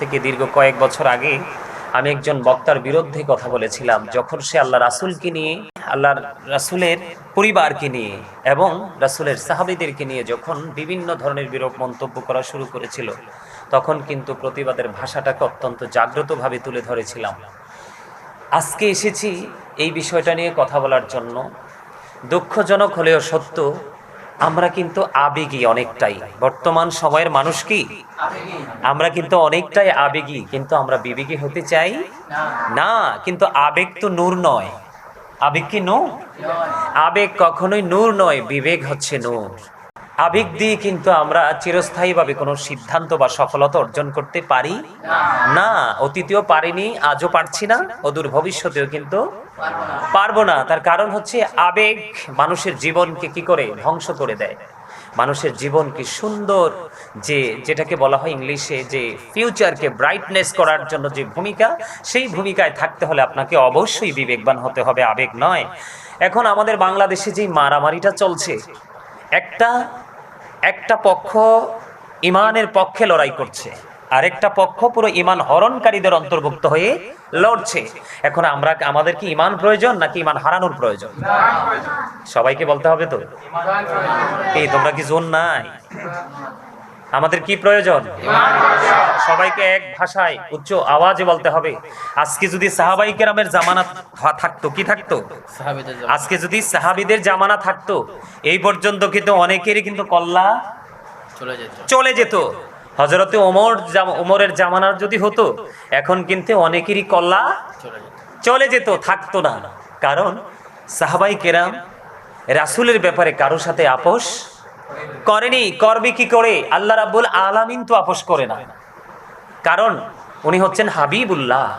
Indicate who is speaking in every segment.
Speaker 1: থেকে দীর্ঘ কয়েক বছর আগে আমি একজন বক্তার বিরুদ্ধে কথা বলেছিলাম, যখন সে আল্লাহ রাসুলকে নিয়ে, আল্লাহর রাসুলের পরিবারকে নিয়ে এবং রাসুলের সাহাবিদেরকে নিয়ে যখন বিভিন্ন ধরনের বিরূপ মন্তব্য করা শুরু করেছিল, তখন কিন্তু প্রতিবাদের ভাষাটাকে অত্যন্ত জাগ্রতভাবে তুলে ধরেছিলাম। আজকে এসেছি এই বিষয়টা নিয়ে কথা বলার জন্য। দুঃখজনক হলেও সত্য আমরা কিন্তু আবেগী অনেকটাই। বর্তমান সময়ের মানুষ কি? আমরা কিন্তু অনেকটাই আবেগী, কিন্তু আমরা বিবেকী হতে চাই? না, কিন্তু আবেগ তো নূর নয়। আবেগ কি নূর? আবেগ কখনোই নূর নয়, বিবেক হচ্ছে নূর। আবেগ দিয়ে কিন্তু আমরা চিরস্থায়ীভাবে কোনো সিদ্ধান্ত বা সফলতা অর্জন করতে পারি? না, অতীতেও পারিনি, আজও পারছি না অদূর ভবিষ্যতেও কিন্তু পারব না। তার কারণ হচ্ছে আবেগ মানুষের জীবনকে কি করে ধ্বংস করে দেয়? মানুষের জীবনকে সুন্দর, যে যেটাকে বলা হয় ইংলিশে যে ফিউচারকে ব্রাইটনেস করার জন্য যে ভূমিকা, সেই ভূমিকায় থাকতে হলে আপনাকে অবশ্যই বিবেকবান হতে হবে, আবেগ নয়। এখন আমাদের বাংলাদেশে যে মারামারিটা চলছে, একটা একটা পক্ষ ইমানের পক্ষে লড়াই করছে, আরেকটা পক্ষ পুরো ইমান হরণকারীদের অন্তর্ভুক্ত হয়ে লড়ছে। এখন আমরা আমাদের কি ইমান প্রয়োজন নাকি ইমান হারানোর প্রয়োজন? সবাইকে বলতে হবে তো? এই, তোমরা কি জোন নাই? আমাদের কি প্রয়োজন? সবাইকে এক ভাষায় উচ্চ আওয়াজে বলতে হবে। আজকে যদি সাহাবাই কেরামের জামানা থাকতো কি থাকতো? আজকে যদি সাহাবিদের জামানা থাকতো এই পর্যন্ত কিন্তু অনেকেরই কিন্তু কল্লা
Speaker 2: চলে যেত।
Speaker 1: হজরতে ওমর ওমরের জামানার যদি হতো এখন কিন্তু অনেকেরই কল্লা
Speaker 2: চলে যেত।
Speaker 1: চলে যেত থাকতো না। কারণ সাহাবাই কেরাম রাসুলের ব্যাপারে কারোর সাথে আপোষ করেনি করবে কি করে? আল্লাহ রাব্বুল আলামিন তো আপোষ করে না। কারণ উনি হচ্ছেন হাবিবুল্লাহ।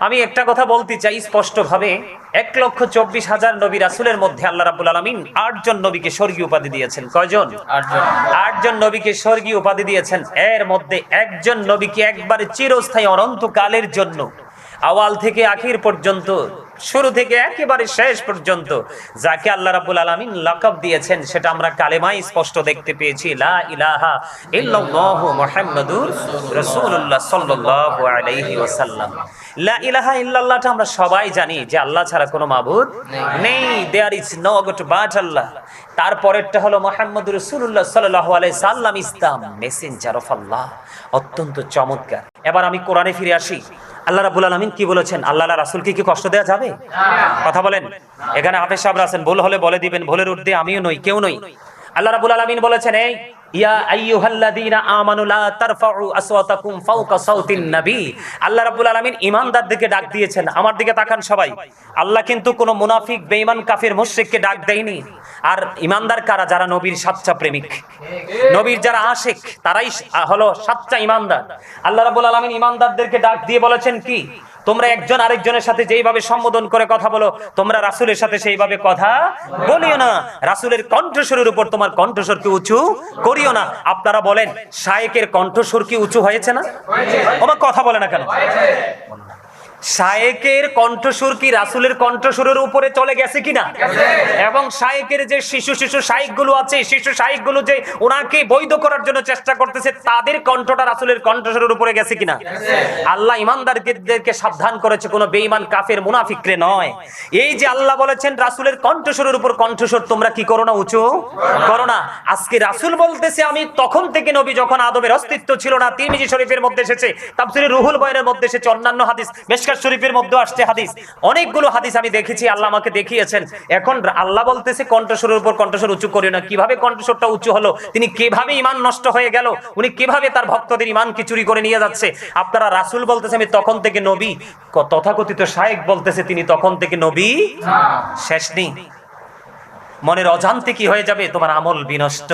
Speaker 1: আমি একটা কথা বলতে চাই স্পষ্টভাবে। এক লক্ষ চব্বিশ হাজার নবী রাসুলের মধ্যে আল্লাহ রাবুল আলমিন আটজন নবীকে স্বর্গীয় উপাধি দিয়েছেন। কয়জন?
Speaker 2: আটজন।
Speaker 1: আটজন নবীকে স্বর্গীয় উপাধি দিয়েছেন। এর মধ্যে একজন নবীকে একবারে চিরস্থায়ী অনন্তকালের জন্য। আওয়াল থেকে আখির পর্যন্ত শুরু থেকে একেবারে শেষ পর্যন্ত, যাকে আল্লাহ রাব্বুল আলামিন লাকাব দিয়েছেন, সেটা আমরা কালেমায় স্পষ্ট দেখতে পেয়েছি, লা ইলাহা ইল্লাল্লাহু মুহাম্মাদুর রাসূলুল্লাহ সাল্লাল্লাহু আলাইহি ওয়াসাল্লাম। লা ইলাহা ইল্লাল্লাহটা আমরা সবাই জানি যে আল্লাহ ছাড়া কোনো মাবুদ নেই। There is no god but Allah. তারপরেরটা হলো মোহাম্মদ রসুল্লাহ সাল্লাহ আলাই সাল্লাম ইসলাম মেসেঞ্জার অফ আল্লাহ অত্যন্ত চমৎকার। এবার আমি কোরআনে ফিরে আসি। আল্লাহ রাবুল আলমিন কি বলেছেন? আল্লাহ রাসুলকে কি কষ্ট দেওয়া যাবে? কথা বলেন। এখানে হাফেজ সাহেব আছেন, ভুল হলে বলে দিবেন, ভুলের উর্ধে আমিও নই, কেউ নই। আল্লাহ রাবুল আলমিন বলেছেন, এই ঈমানদারদেরকে ডাক দিয়েছেন। আমার দিকে তাকান সবাই। আল্লাহ কিন্তু কোনো মুনাফিক, বেঈমান, কাফির, মুশরিককে ডাক দেয়নি। আর ঈমানদার কারা? যারা নবীর সাচ্চা প্রেমিক। নবীর যারা আশিক, তারাই হলো সাচ্চা ঈমানদার। আল্লাহ রাব্বুল আলামিন ঈমানদারদেরকে ডাক দিয়ে বলেছেন কি? তোমরা একজন আরেকজনের সাথে যেইভাবে সম্বোধন করে কথা বলো, তোমরা রাসুলের সাথে সেইভাবে কথা বলিও না। রাসুলের কণ্ঠস্বরের উপর তোমার কণ্ঠস্বর কি উঁচু? করিও না। আপনারা বলেন, শায়েকের কণ্ঠস্বর কি উঁচু হয়েছে না? তোমার কথা বলে না কেন? শায়েকের কণ্ঠস্বর কি রাসূলের কণ্ঠস্বরের উপরে চলে গেছে কিনা? এবং শায়েকের যে শিশু শিশু শাইকগুলো আছে, শিশু শাইকগুলো যে ওনাকে বৈধ করার জন্য চেষ্টা করতেছে, তাদের কণ্ঠটা রাসূলের কণ্ঠস্বরের উপরে গেছে কিনা? আল্লাহ ইমানদারকে সাবধান করেছে, কোনো বেঈমান কাফের মুনাফিকরে নয়। এই যে আল্লাহ বলেছেন, রাসুলের কণ্ঠস্বরের উপর কণ্ঠস্বর, তোমরা কি করো না, উঁচু? করো না। আজকে রাসূল বলতেছে, আমি তখন থেকে নবী যখন আদমের অস্তিত্ব ছিল না, তিরমিজি শরীফের মধ্যে এসেছে, তাফসীরে রুহুল বয়ানের মধ্যে এসেছে, অন্যান্য হাদিস মেশকাত শরীফের মধ্যে আসছে হাদিস। অনেকগুলো হাদিস আমি দেখেছি আল্লাহ আমাকে দেখিয়েছেন। এখন আল্লাহ বলতেছে কণ্ঠস্বরের উপর কণ্ঠস্বর উঁচু করিও না। কীভাবে কণ্ঠস্বরটা উঁচু হলো? তিনি কীভাবে ইমান নষ্ট হয়ে গেল? উনি কীভাবে তার ভক্তদের ইমানকে চুরি করে নিয়ে যাচ্ছে? আপনারা রাসুল বলতেছে আমি তখন থেকে নবী। তথাকথিত শায়েক বলতেছে তিনি তখন থেকে নবী শেষ নেই। মনের অজান্তে কি হয়ে যাবে? তোমার আমল বিনষ্ট?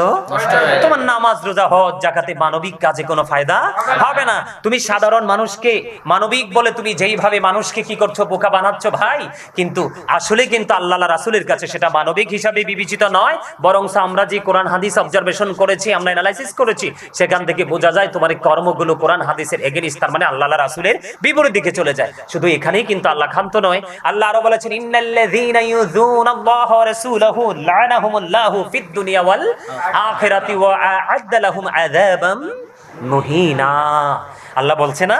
Speaker 1: তোমার নামাজ রোজা হজ জাকাতে মানবিক কাজে কোনো ফায়দা হবে না। তুমি সাধারণ মানুষকে মানবিক বলে তুমি যেইভাবে মানুষকে কি করছ বোকা বানাচ্ছ ভাই কিন্তু আসলে কিন্তু আল্লাহ রাসুলের কাছে সেটা মানবিক হিসাবে বিবেচিত নয়। বরং আমরা যে কোরআন হাদিস অবজারভেশন করেছি আমরা অ্যানালাইসিস করেছি সেখান থেকে বোঝা যায় তোমার কর্মগুলো কোরআন হাদিসের এগেনিস্ট তার মানে আল্লাহ রাসুলের বিপরীত দিকে চলে যায়। শুধু এখানেই কিন্তু আল্লাহ খান্ত নয়। আল্লাহ আরও বলেছেন ইন্নাল্লাযীনা ইউযুনাল্লাহ ওয়া রাসূলাহু লা'নাহুমুল্লাহু ফিদ দুনিয়া ওয়াল আখিরাতি ওয়া লাহুম আযাবাম মুহিনা। আল্লাহ বলছে না?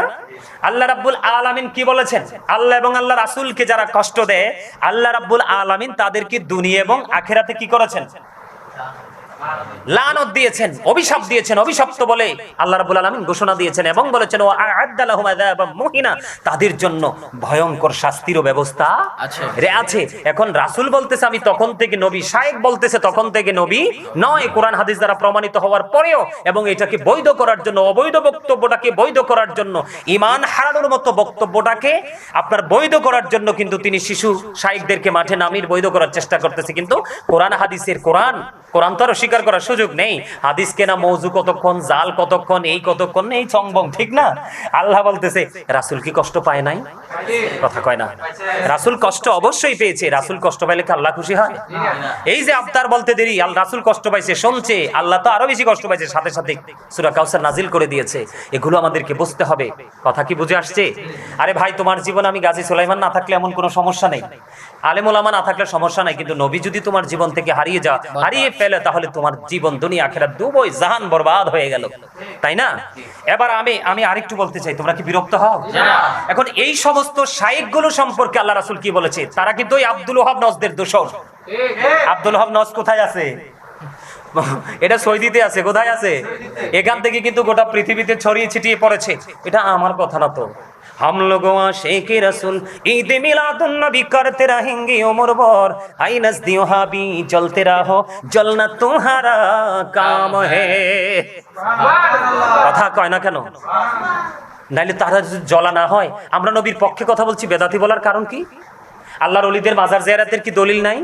Speaker 1: আল্লাহ রাব্বুল আলামিন কি বলেছেন? আল্লাহ এবং আল্লাহ রাসূলকে যারা কষ্ট দেয়, আল্লাহ রাব্বুল আলামিন তাদেরকে দুনিয়া এবং আখেরাতে কি করেছেন? লানত দিয়েছেন অভিশাপ দিয়েছেন অভিশপ্ত বলে আল্লাহ রাব্বুল আলামিন ঘোষণা দিয়েছেন এবং বলেছেন ও মুহিনা তাদের জন্য ভয়ঙ্কর শাস্তিরও ব্যবস্থা
Speaker 2: আছে।
Speaker 1: আছে এখন রাসূল বলতেছে আমি তখন থেকে নবী শায়েক বলতেছে তখন থেকে নবী নয় কোরআন হাদিস দ্বারা প্রমাণিত হওয়ার পরেও এবং এটাকে বৈধ করার জন্য অবৈধ বক্তব্যটাকে বৈধ করার জন্য ইমান হারানোর মতো বক্তব্যটাকে আপনার বৈধ করার জন্য কিন্তু তিনি শিশু শায়েকদেরকে মাঠে নামিয়ে বৈধ করার চেষ্টা করতেছে কিন্তু কোরআন হাদিসের কোরআন কোরআন তো আর স্বীকার করার সুযোগ নেই। হাদিস কেনা, মৌজু কতক্ষণ, জাল কতক্ষণ, এই কতক্ষণ, এই চংবং, ঠিক না? আল্লাহ বলতেছে, রাসূল কি কষ্ট পায় নাই? কথা কয় না। রাসূল কষ্ট অবশ্যই পেয়েছে। রাসূল কষ্ট পাইলে আল্লাহ খুশি হয়? এই যে আবতার বলতে দেরি আল রাসূল কষ্ট পাইছে, শুনছে, আল্লাহ তো আরও বেশি কষ্ট পাইছে, সাথে সাথে সূরা কাউসার নাজিল করে দিয়েছে। এগুলো আমাদেরকে বুঝতে হবে। কথা কি বুঝে আসছে? আরে ভাই, তোমার জীবন আমি গাজী সুলাইমান না থাকলে এমন কোনো সমস্যা নেই। আলেম ওলামা না থাকলে সমস্যা নাই, কিন্তু নবী যদি তোমার জীবন থেকে হারিয়ে যা হারিয়ে ফেলে, তাহলে তোমার জীবন দুনিয়া আখেরাত দুবই জাহান বরবাদ হয়ে গেল। তাই না? এবার আমি আমি আরেকটু বলতে চাই তোমরা কি বিরক্ত হও? এখন এই সমস্ত শায়েকগুলো সম্পর্কে আল্লাহ রাসূল কি বলেছে? তারা কিন্তু ওই আব্দুল ওহাব নজদের দোষর। আব্দুল ওহাব নজ কোথায় আছে? এটা সৌদিতে আছে কোথায় আছে? এখান থেকে কিন্তু গোটা পৃথিবীতে ছড়িয়ে ছিটিয়ে পড়েছে। এটা আমার কথা না তো। हम लोगों शेख रसूल ईद मिलादुन नबी करते रहेंगे उम्र भर आई नजदियों हाबी जलते रहो जलना तुम्हारा काम है কথা কয় না কেন নাইলে তারা যদি জ্বলা না হয় আমরা নবীর পক্ষে কথা বলছি বেদাতি বলার কারণ কি আল্লাহর অলিদের মাজার জিয়ারাতের কি দলিল নাই